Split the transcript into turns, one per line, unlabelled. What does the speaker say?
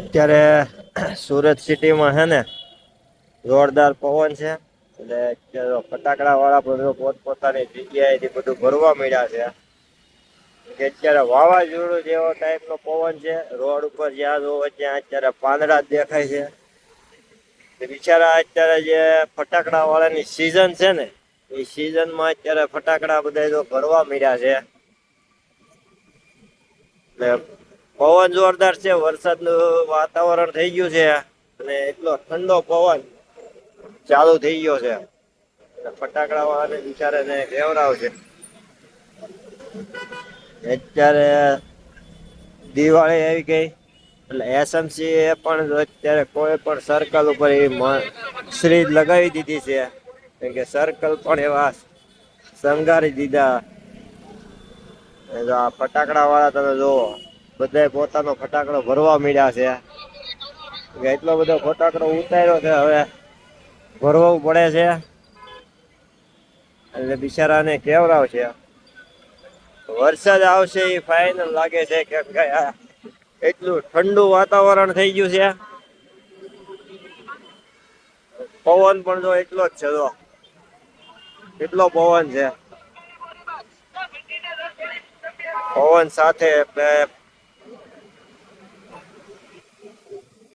અત્યારે સુરત સિટીમાં છે ને જોરદાર પવન છે. એટલે ફટાકડા વાળા બધું પોતપોતાની જગ્યાએથી બધું ભરવા મળ્યા છે. કે અત્યારે વાવાઝોડું જેવો ટાઈપનો પવન છે. રોડ ઉપર જ્યાં જોવો ત્યાં અત્યારે પાંદડા દેખાય છે. બિચારા અત્યારે જે ફટાકડા વાળાની સિઝન છે ને, એ સિઝનમાં અત્યારે ફટાકડા બધા ભરવા મળ્યા છે. એટલે પવન જોરદાર છે, વરસાદનું વાતાવરણ થઈ ગયું છે, અને એટલો ઠંડો પવન ચાલુ થઈ ગયો છે. ફટાકડા વાળાને બિચારાને ગેવરાવ છે. અત્યારે દિવાળી આવી ગઈ, એટલે એસએમસી એ પણ અત્યારે કોઈ પણ સર્કલ ઉપર એ શ્રી લગાવી દીધી છે. કેમ કે સર્કલ પણ એવા શણગારી દીધા. આ ફટાકડા વાળા તમે જુઓ બધાય પોતાનો ફટાકડો ભરવા મળ્યા છે. એટલો બધો ફટાકડો ઉતાર્યો છે, હવે ભરવું પડે છે. એટલે બિચારાને કેવરાવ છે. વરસાદ આવશે એ ફાઇનલ લાગે છે કે એટલું ઠંડુ વાતાવરણ થઈ ગયું છે. પવન પણ જો એટલો જ છે જો. એટલો પવન છે. પવન સાથે